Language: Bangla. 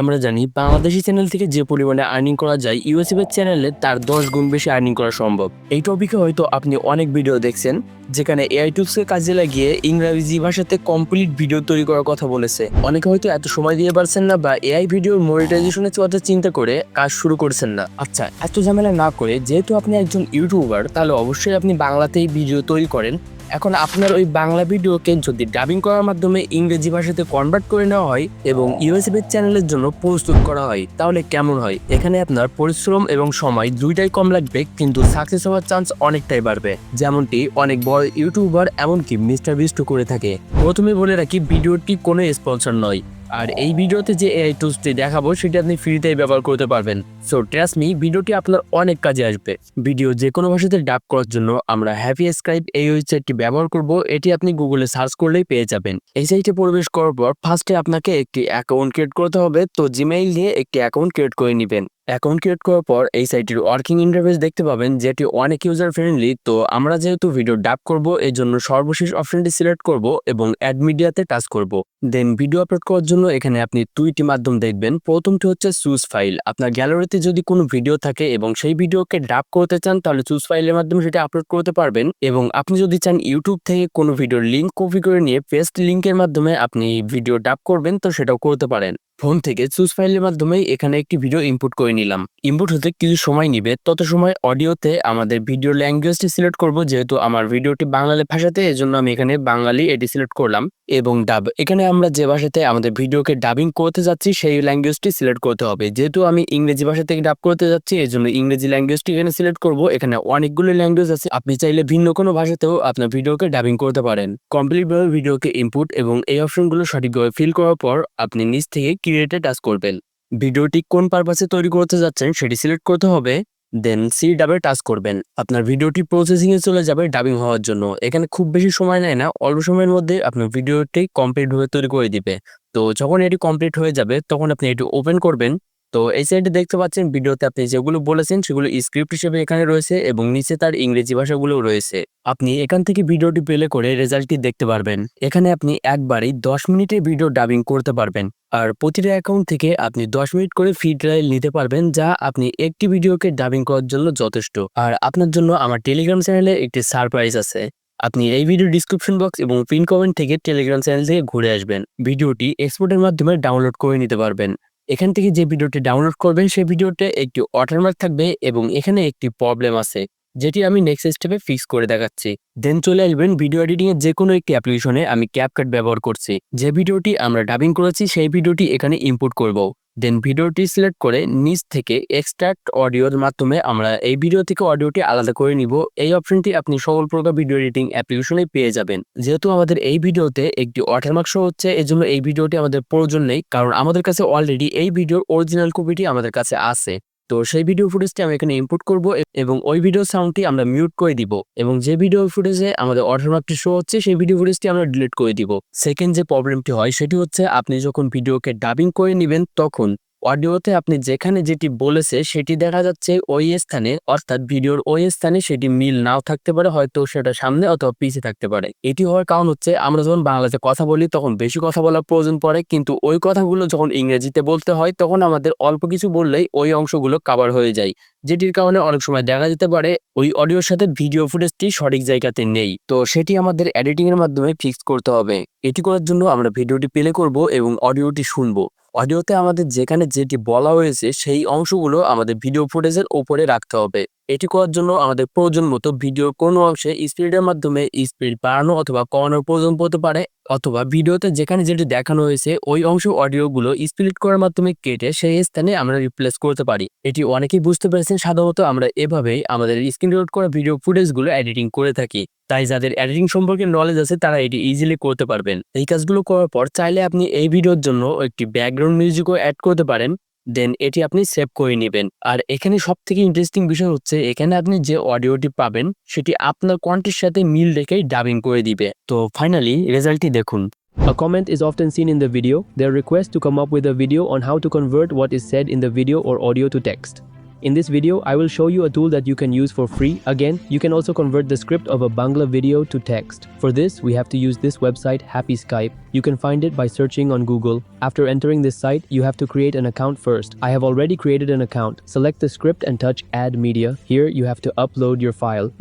আমরা জানি বাংলাদেশি চ্যানেল থেকে যে পরিমাণে আর্নিং করা যায় ইউএসএফ এর চ্যানেলে তার দশ গুণ বেশি আর্নিং করা সম্ভব। এই টপিকে হয়তো আপনি অনেক ভিডিও দেখছেন, যেখানে এআই টুলসকে কাজে লাগিয়ে ইংরেজি ভাষাতে কমপ্লিট ভিডিও তৈরি করার কথা বলেছে। অনেকে হয়তো এত সময় দিয়ে পারছেন না বা এআই ভিডিওর মনিটাইজেশনের কথা চিন্তা করে কাজ শুরু করছেন না। আচ্ছা এত ঝামেলা না করে যেহেতু আপনি একজন ইউটিউবার তাহলে অবশ্যই আপনি বাংলাতেই ভিডিও তৈরি করেন এখন আপনার ওই বাংলা ভিডিওকে যদি ডাবিং করার মাধ্যমে ইংরেজি ভাষাতে কনভার্ট করে নেওয়া হয় এবং ইউএসএফের চ্যানেলের জন্য প্রস্তুত করা হয়, তাহলে কেমন হয়? এখানে আপনার পরিশ্রম এবং সময় দুইটাই কম লাগবে, কিন্তু সাকসেস হওয়ার চান্স অনেকটাই বাড়বে। যেমনটি অনেক বড় ইউটিউবার এমনকি মিস্টার বিস্টু করে থাকে। প্রথমে বলে রাখি, ভিডিওটি কোনো স্পন্সর নয়। আর এই ভিডিওতে যে এআই টুলসটি দেখাবো, সেটা আপনি ফ্রিতেই ব্যবহার করতে পারবেন। সো ট্রাস্ট মি ভিডিওটি আপনার অনেক কাজে আসবে। ভিডিও যে কোনো ভাষাতে ডাব করার জন্য আমরা হ্যাপি স্ক্রাইব এই ওয়েবসাইটটি ব্যবহার করব। এটি আপনি গুগলে সার্চ করলেই পেয়ে যাবেন। এই সাইটে প্রবেশ করার পর ফার্স্টে আপনাকে একটি অ্যাকাউন্ট ক্রিয়েট করতে হবে। তো জিমেইল দিয়ে একটি অ্যাকাউন্ট ক্রিয়েট করে নেবেন। অ্যাকাউন্ট ক্রিয়েট করার পর এই সাইটের ওয়ার্কিং ইন্টারফেস দেখতে পাবেন, যেটি অনেক ইউজার ফ্রেন্ডলি তো আমরা যেহেতু ভিডিও ডাব করব এই জন্য সর্বশেষ অপশনটি সিলেক্ট করব এবং অ্যাড মিডিয়াতে টাচ করব। দেন ভিডিও আপলোড করার জন্য এখানে আপনি দুইটি মাধ্যম দেখবেন। প্রথমটি হচ্ছে চুজ ফাইল আপনার গ্যালারিতে যদি কোনো ভিডিও থাকে এবং সেই ভিডিওকে ডাব করতে চান, তাহলে চুজ ফাইলের মাধ্যমে সেটা আপলোড করতে পারবেন। এবং আপনি যদি চান ইউটিউব থেকে কোনো ভিডিওর লিঙ্ক কপি করে নিয়ে পেস্ট লিঙ্কের মাধ্যমে আপনি ভিডিও ডাব করবেন, তো সেটাও করতে পারেন। ফোন থেকে চুজ ফাইলের মাধ্যমে এখানে একটি ভিডিও ইনপুট করে নিলাম। ইনপুট হতে কিছু সময় নিবে, তত সময় অডিওতে আমাদের ভিডিও ল্যাঙ্গুয়েজটি সিলেক্ট করব, যেহেতু আমার ভিডিওটি বাংলালি ভাষাতে, এজন্য আমি এখানে বাঙালি এটি সিলেক্ট করলাম। এবং ডাব এখানে আমরা যে ভাষাতে আমাদের ভিডিওকে ডাবিং করতে যাচ্ছি, সেই ল্যাঙ্গুয়েজটি সিলেক্ট করতে হবে। যেহেতু আমি ইংরেজি ভাষা থেকে ডাব করতে যাচ্ছি এই জন্য ইংরেজি ল্যাঙ্গুয়েজটি এখানে সিলেক্ট করব। এখানে অনেকগুলো ল্যাঙ্গুয়েজ আছে, আপনি চাইলে ভিন্ন কোনো ভাষাতেও আপনার ভিডিওকে ডাবিং করতে পারেন। কমপ্লিটভাবে ভিডিওকে ইনপুট এবং এই অপশনগুলো সঠিকভাবে ফিল করার পর, আপনি নিজ থেকে ক্রিয়েটে টাচ করবেন ভিডিওটি কোন পারপাসে তৈরি করতে যাচ্ছেন সেটি সিলেক্ট করতে হবে দেন সি ডাবে টাচ করবেন আপনার ভিডিওটি প্রসেসিং এ চলে যাবে ডাবিং হওয়ার জন্য। এখানে খুব বেশি সময় নেয় না, অল্প সময়ের মধ্যে আপনার ভিডিওটি কমপ্লিট হয়ে তৈরি করে দিবে। তো যখন এটি কমপ্লিট হয়ে যাবে, তখন আপনি এটি ওপেন করবেন। তো এই সাইডে দেখতে পাচ্ছেন ভিডিওতে আপনি যেগুলো বলেছেন সেগুলো স্ক্রিপ্ট হিসেবে এখানে রয়েছে এবং নিচে তার ইংরেজি ভাষাগুলো রয়েছে। আপনি এখান থেকে ভিডিওটি প্লে করে রেজাল্টটি দেখতে পারবেন। এখানে আপনি একবারেই দশ মিনিটের ভিডিও ডাবিং করতে পারবেন। আর প্রতিটা অ্যাকাউন্ট থেকে আপনি দশ মিনিট করে ফ্রি ট্রায়াল নিতে পারবেন, যা আপনি একটি ভিডিওকে ডাবিং করার জন্য যথেষ্ট। আর আপনার জন্য আমার টেলিগ্রাম চ্যানেলে একটি সারপ্রাইজ আছে। আপনি এই ভিডিও ডিসক্রিপশন বক্স এবং পিন কমেন্ট থেকে টেলিগ্রাম চ্যানেল থেকে ঘুরে আসবেন। ভিডিওটি এক্সপোর্টের মাধ্যমে ডাউনলোড করে নিতে পারবেন। এখান থেকে যে ভিডিওটি ডাউনলোড করবেন, সেই ভিডিওতে একটি ওয়াটারমার্ক থাকবে এবং এখানে একটি প্রবলেম আছে। যেটি আমি নেক্সট স্টেপে ফিক্স করে দেখাচ্ছি। দেন চলে আসবেন ভিডিও এডিটিং এর যে কোনো একটি অ্যাপ্লিকেশনে আমি ক্যাপকাট ব্যবহার করছি। যে ভিডিওটি আমরা ডাবিং করেছি, সেই ভিডিওটি এখানে ইম্পোর্ট করব। দেন ভিডিওটি সিলেক্ট করে নিচ থেকে এক্সট্রাক্ট অডিওর মাধ্যমে আমরা এই ভিডিও থেকে অডিওটি আলাদা করে নিব। এই অপশনটি আপনি সকল প্রকার ভিডিও এডিটিং অ্যাপ্লিকেশনে পেয়ে যাবেন। যেহেতু আমাদের এই ভিডিওতে একটি ওয়াটারমার্ক শো হচ্ছে এই জন্য এই ভিডিওটি আমাদের প্রয়োজন নেই, কারণ আমাদের কাছে অলরেডি এই ভিডিওর অরিজিনাল কপিটি আমাদের কাছে আছে। তো সেই ভিডিও ফুটেজটি আমি এখানে ইম্পোর্ট করব এবং ওই ভিডিও সাউন্ডটি আমরা মিউট করে দিব এবং যে ভিডিও ফুটেজে আমাদের ওয়াটারমার্কটি শো হচ্ছে, সেই ভিডিও ফুটেজটি আমরা ডিলিট করে দিব। সেকেন্ড যে প্রবলেমটি হয়, সেটি হচ্ছে আপনি যখন ভিডিওকে ডাবিং করে নেবেন, তখন অডিওতে আপনি যেখানে যেটি বলেছে সেটি দেখা যাচ্ছে ওই স্থানে, অর্থাৎ ভিডিওর ওই স্থানে সেটি মিল নাও থাকতে পারে, হয়তো সেটা সামনে অথবা পিছিয়ে থাকতে পারে। এটি হওয়ার কারণ হচ্ছে আমরা যখন বাংলাতে কথা বলি তখন বেশি কথা বলার প্রয়োজন পড়ে, কিন্তু ওই কথাগুলো যখন ইংরেজিতে বলতে হয় তখন আমাদের অল্প কিছু বললেই ওই অংশগুলো কাভার হয়ে যায়, যেটির কারণে অনেক সময় দেখা যেতে পারে ওই অডিওর সাথে ভিডিও ফুটেজটি সঠিক জায়গাতে নেই। তো সেটি আমাদের এডিটিং এর মাধ্যমে ফিক্স করতে হবে। এটি করার জন্য আমরা ভিডিওটি প্লে করব এবং অডিওটি শুনব। অডিওতে আমাদের যেখানে যেটি বলা হয়েছে, সেই অংশগুলো আমাদের ভিডিও ফুটেজের ওপরে রাখতে হবে। এটি করার জন্য আমাদের প্রয়োজন মতো ভিডিও কোনো অংশে স্পিডের মাধ্যমে স্পিড বাড়ানো অথবা কমানোর প্রয়োজন পড়তে পারে। অথবা ভিডিওতে যেখানে যেটি দেখানো হয়েছে, ওই অংশ অডিওগুলো স্প্লিট করার মাধ্যমে কেটে সেই স্থানে আমরা রিপ্লেস করতে পারি। এটি অনেকেই বুঝতে পেরেছেন, সাধারণত আমরা এভাবেই আমাদের স্ক্রিন রেকর্ড করা ভিডিও ফুটেজগুলো এডিটিং করে থাকি। তাই যাদের এডিটিং সম্পর্কে নলেজ আছে, তারা এটি ইজিলি করতে পারবেন। এই কাজগুলো করার পর চাইলে আপনি এই ভিডিওর জন্য একটি ব্যাকগ্রাউন্ড মিউজিকও অ্যাড করতে পারেন। দেন এটি আপনি সেভ করে নেবেন আর এখানে সব থেকে ইন্টারেস্টিং বিষয় হচ্ছে এখানে আপনি যে অডিওটি পাবেন সেটি আপনার কন্ঠের সাথে মিল রেখেই ডাবিং করে দিবে তো ফাইনালি রেজাল্টটি দেখুন A comment is often seen in the video. Their request to come up with a video on how to convert what is said in the video or audio to text. In this video, I will show you a tool that you can use for free. Again, you can also convert the script of a Bangla video to text. For this, we have to use this website, Happy Skype. You can find it by searching on Google. After entering this site, you have to create an account first. I have already created an account. Select the script and touch Add Media. Here, you have to upload your file.